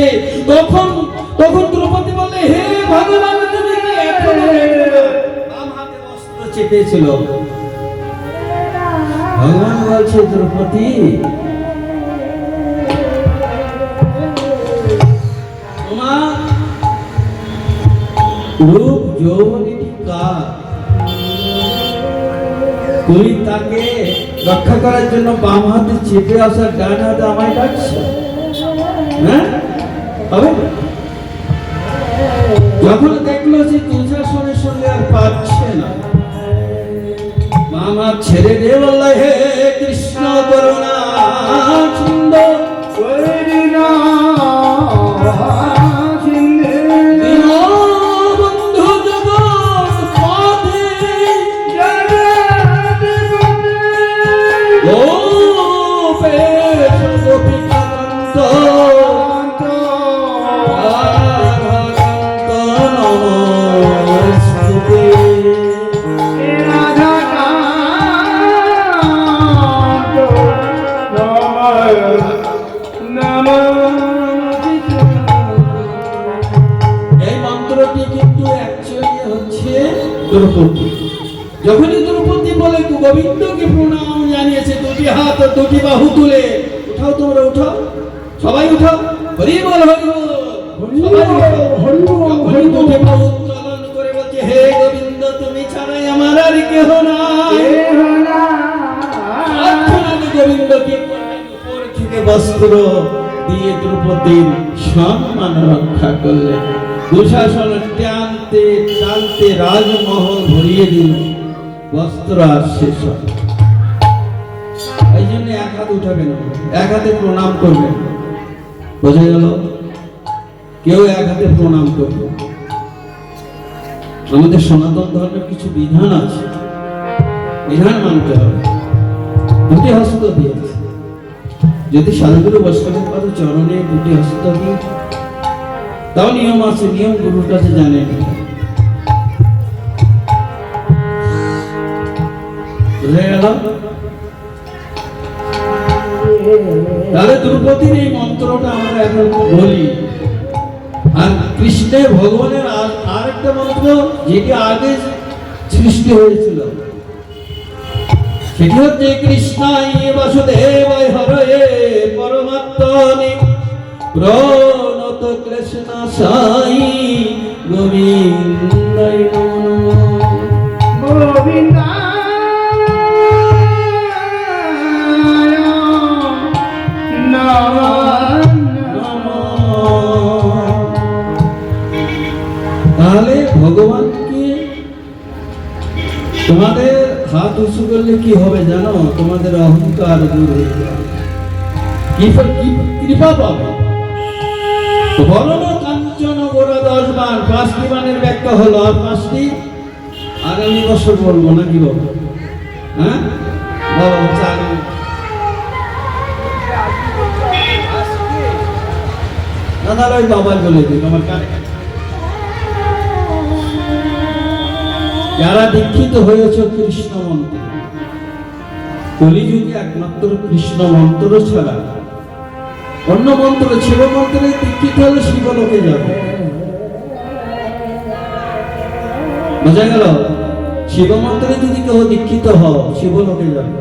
আছে। তখন তখন দ্রৌপদী বলে হে ভগবান, তুমি কি? এখনও দেখো না?" বাম হাতে অস্ত্র চেপেছিল। ভগবান বলছে, দ্রৌপদী রূপ তুমি তাকে রক্ষা করার জন্য বাম হাতে চেপে আসার ডান হাতে আমায় ডাকছো? হ্যাঁ? হবে? যখন দেখল যে দুর্যাসনের সঙ্গে আর পারছে না, মামা ছেড়ে দে বলল, হে কৃষ্ণ করুণা দ্রৌপদী। যখনই দ্রৌপদী বলে গোবিন্দকে প্রণাম জানিয়েছে দুটি হাত ও দুটি বাহু তুলে উঠাও তোমরা উঠাও সবাই উঠাও হরি বল হরি বল দুটি বাহু উত্তোলন করে বলছে হে গোবিন্দ তুমি ছাড়াই আমার আর কেহ নাই। গোবিন্দকে উপর থেকে বস্ত্র দিয়ে দ্রৌপদীর সম্মান রক্ষা করলেন। দুশাসন দুঃশাসন টানতে টানতে রাজমহল ভরিয়ে দিল। বস্ত্র আর শেষ এই জন্য এক হাত উঠাবেন এক হাতে প্রণাম করবেন। বোঝা গেল? কেউ এক হাতে প্রণাম করবে। আমাদের সনাতন ধর্মের কিছু বিধান আছে। বিধান মানতে হবে। দুটি হস্ত দিয়েছে যদি সাধুগুরু বৈষ্ণবের পাদ চরণে দুটি হস্ত দিয়ে তাও নিয়ম আছে, নিয়ম গুরুর কাছে জানেন। তাহলে দ্রৌপদীর এই মন্ত্রটা আমরা এখন বলি। আর কৃষ্ণের ভগবানের আর আরেকটা মন্ত্র যেটি আগে সৃষ্টি হয়েছিল। সেটি হচ্ছে প্রণত কৃষ্ণ সাই গোবিন্দাই তোমাদের হাত উঁচু করলে কি হবে জানো? তোমাদের অহংকার দূর হয়ে যাবে। কৃপা পাবে বরণ কাঞ্চন গোড়া দশ বার পাঁচটি বানের ব্যাখ্যা হলো। আর পাঁচটি? আগামী বছর বলব নাকি বলব? হ্যাঁ? বলো তাহলে ওই বাবাই বলে দিন আমার কানে। যারা দীক্ষিত হয়েছ কৃষ্ণ মন্ত্রে, কলিযুগে একমাত্র কৃষ্ণ মন্ত্র ছাড়া অন্য মন্ত্র শিব মন্ত্রে দীক্ষিত হলে শিবলোকে যাবে। বোঝা গেল? শিব মন্ত্রে যদি কেউ দীক্ষিত হও, শিবলোকে যাবে।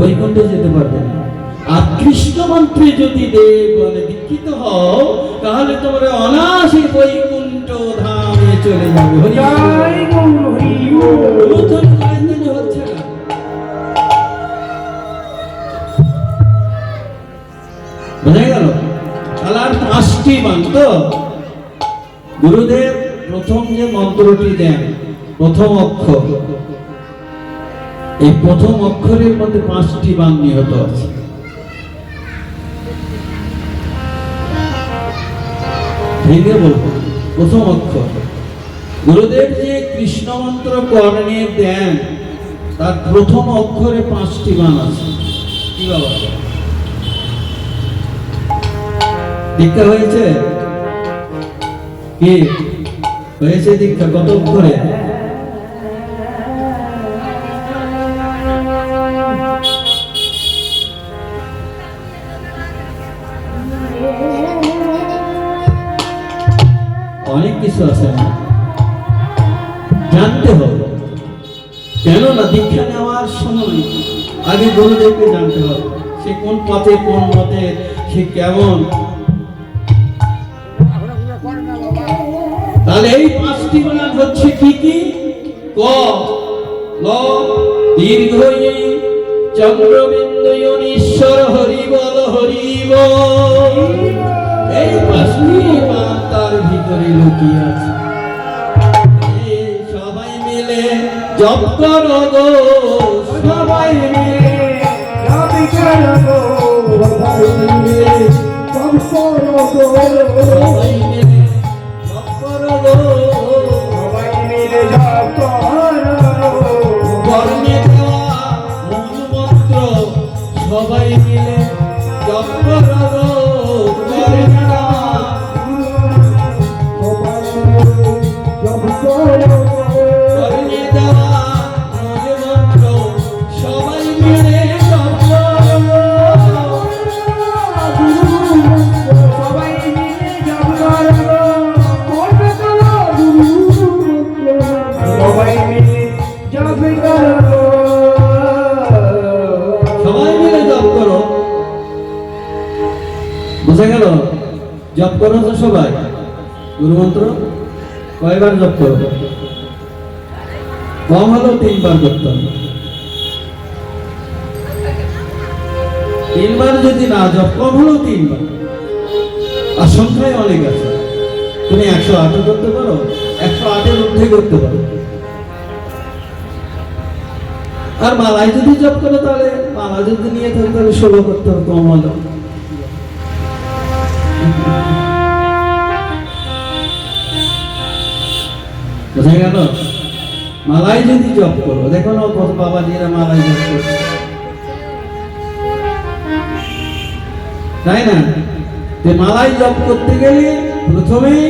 বৈকুণ্ঠে যেতে পারবে না। আর কৃষ্ণ মন্ত্রে যদি দেব মানে দীক্ষিত হও, তাহলে তোমরা অনাসে বৈকুণ্ঠ ধামে চলে যাবে। বল। গুরুদেব প্রথম যে মন্ত্রটি দেন প্রথম অক্ষর এই প্রথম অক্ষরের মধ্যে পাঁচটি বান নিহত আছে ভেঙে প্রথম অক্ষর। গুরুদেব যে কৃষ্ণ মন্ত্র কর্ণে দেন, তার প্রথম অক্ষরে পাঁচটি বান আছে। কি বাবা? দীক্ষা হয়েছে? কি? হয়েছে দীক্ষা? কত অক্ষরে? অনেক কিছু আছে না জানতে হবে। কেননা দীক্ষা নেওয়ার সময় আগে গুরুদেবকে জানতে হবে, সে কোন পথে কোন পথে, সে কেমন। তাহলে এই পাঁচটি বানান হচ্ছে কি কি? ক, ল দীর্ঘ চন্দ্রবিন্দু ঈশ্বর হরি বল হরি বল। এই পাঁচটি তার ভিতরে লুকিয়ে আছে। সবাই মিলে জপ করো গো সবাই মিলে সবাই জপ করো গো দেওয়া মূল মন্ত্র সবাই মিলে। জপ করো জপ করো তো সবাই? গুরু মন্ত্র? কয়বার জপ করো? কম হলেও তিনবার হবে। তিনবার যদি না জপ, কম হলেও তিনবার। আর সংখ্যায় অনেক আছে। তুমি একশো আটও করতে পারো, একশো আটের ঊর্ধ্বে করতে পারো। আর মালায় যদি জপ করো তাহলে, মালা যদি নিয়ে থাকো তাহলে ষোলো করতে হবে, কম হলো বোঝা গেল? মালাই যদি জপ করো, দেখো না কত বাবা জিরা মালাই জপ করছে। তাই না? যে মালাই জপ করতে গেলে প্রথমেই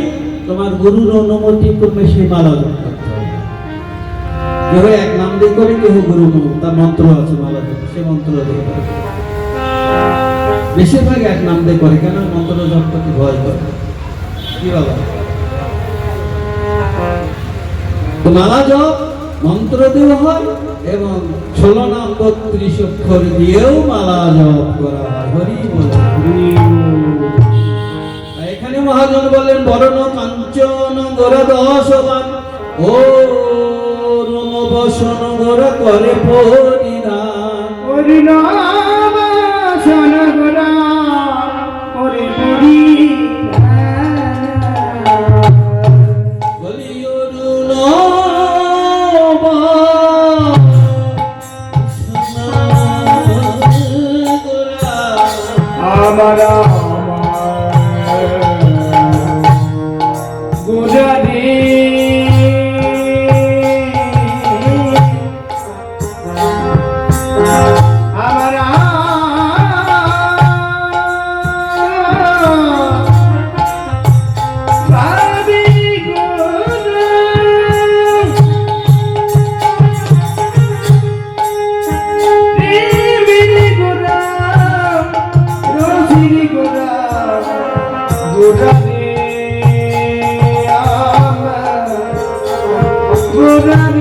তোমার গুরুর অনুমতি করবে সেই মালা জপ করতে হবে। এক নাম দিয়ে করে, কেহ গুরু তার মন্ত্র আছে মালা জপ সে মন্ত্র দিয়ে বেশিরভাগ এক নাম দিয়ে করে, কেন? মন্ত্র জপ করতে ভয় করে? কি বাবা মালা জপ, মন্ত্র দিয়েও হয় এবং ষোলো নাম বত্রিশ অক্ষর দিয়েও মালা জপ করা এখানে মহাজন বলেন বরণ কাঞ্চন গোর দশবান ও রম বসন গোর করে পরিধান। হরিনাম আমার গুজরি গোরারে